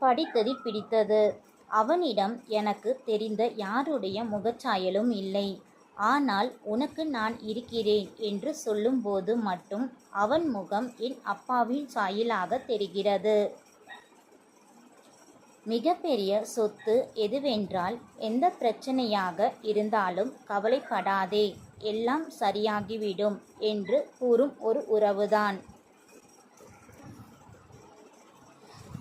படித்தது பிடித்தது. அவனிடம் எனக்கு தெரிந்த யாருடைய முகச்சாயலும் இல்லை. ஆனால் உனக்கு நான் இருக்கிறேன் என்று சொல்லும்போது மட்டும் அவன் முகம் என் அப்பாவின் சாயலாக தெரிகிறது. மிகப்பெரிய சொத்து எதுவென்றால் எந்த பிரச்சனையாக இருந்தாலும் கவலைப்படாதே எல்லாம் சரியாகிவிடும் என்று கூறும் ஒரு உறவுதான்.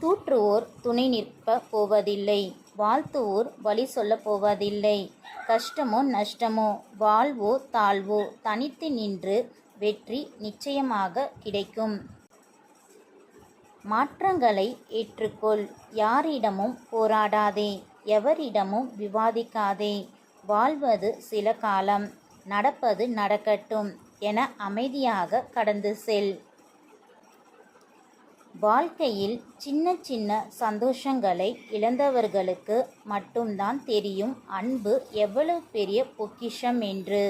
தூற்றுவோர் துணை நிற்ப போவதில்லை. வாழ்த்துவோர் வழி சொல்ல போவதில்லை. கஷ்டமோ நஷ்டமோ வாழ்வோ தாழ்வோ தனித்து நின்று வெற்றி நிச்சயமாக கிடைக்கும். மாற்றங்களை ஏற்றுக்கொள். யாரிடமும் போராடாதே. எவரிடமும் விவாதிக்காதே. வாழ்வது சில காலம். நடப்பது நடக்கட்டும் என அமைதியாகக் கடந்து செல். வாழ்க்கையில் சின்ன சின்ன சந்தோஷங்களை இழந்தவர்களுக்கு மட்டும்தான் தெரியும் அன்பு எவ்வளவு பெரிய பொக்கிஷம் என்று.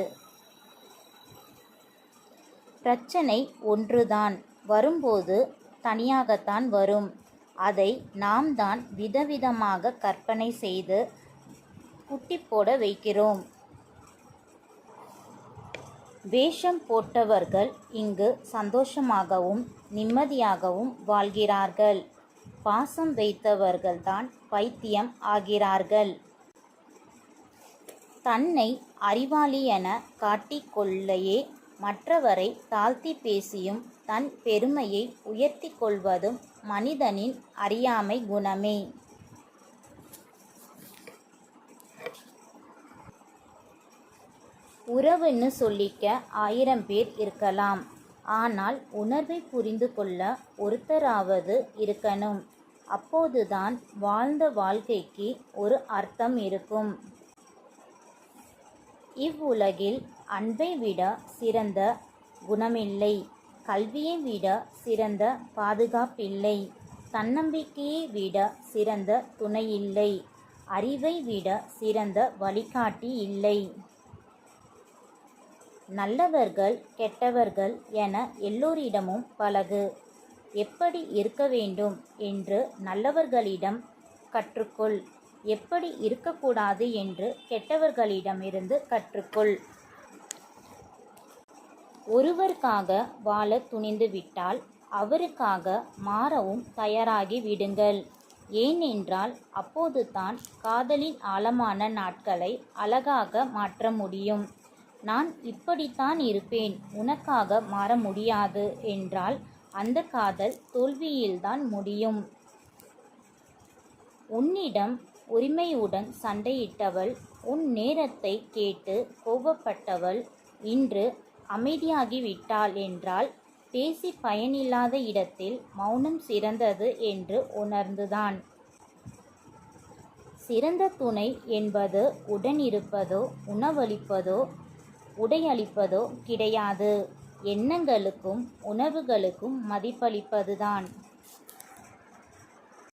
பிரச்சனை ஒன்றுதான் வரும்போது தனியாகத்தான் வரும். அதை நாம் தான் விதவிதமாக கற்பனை செய்து குட்டிபோட வைக்கிறோம். வேஷம் போட்டவர்கள் இங்கு சந்தோஷமாகவும் நிம்மதியாகவும் வாழ்கிறார்கள். பாசம் வைத்தவர்கள்தான் பைத்தியம் ஆகிறார்கள். தன்னை அறிவாளி என காட்டிக்கொள்ளையே மற்றவரை தாழ்த்திப் பேசியும் தன் பெருமையை உயர்த்திக் கொள்வதும் மனிதனின் அறியாமை குணமே. உறவுன்னு சொல்லிக்க ஆயிரம் பேர் இருக்கலாம். ஆனால் உணர்வை புரிந்து கொள்ள ஒருத்தராவது இருக்கணும். அப்போதுதான் வாழ்ந்த வாழ்க்கைக்கு ஒரு அர்த்தம் இருக்கும். இவ்வுலகில் அன்பை விட சிறந்த குணமில்லை. கல்வியை விட சிறந்த பாதுகாப்பில்லை. தன்னம்பிக்கையை விட சிறந்த துணையில்லை. அறிவை விட சிறந்த வழிகாட்டி இல்லை. நல்லவர்கள் கெட்டவர்கள் என எல்லோரிடமும் பழகு. எப்படி இருக்க வேண்டும் என்று நல்லவர்களிடம் கற்றுக்கொள். எப்படி இருக்கக்கூடாது என்று கெட்டவர்களிடமிருந்து கற்றுக்கொள். ஒருவருக்காக வாழத் துணிந்துவிட்டால் அவருக்காக மாறவும் தயாராகி விடுங்கள். ஏனென்றால் அப்போதுதான் காதலின் ஆழமான நாட்களை அழகாக மாற்ற முடியும். நான் இப்படித்தான் இருப்பேன் உனக்காக மாற முடியாது என்றால் அந்த காதல் தோல்வியில்தான் முடியும். உன்னிடம் உரிமையுடன் சண்டையிட்டவள் உன் நேரத்தைக் கேட்டு கோபப்பட்டவள் இன்று அமைதியாகிவிட்டாள் என்றால் பேசி பயனில்லாத இடத்தில் மௌனம் சிறந்தது என்று உணர்ந்துதான். சிறந்த துணை என்பது உடனிருப்பதோ உணவளிப்பதோ உடையளிப்பதோ கிடையாது. எண்ணங்களுக்கும் உணர்வுகளுக்கும் மதிப்பளிப்பதுதான்.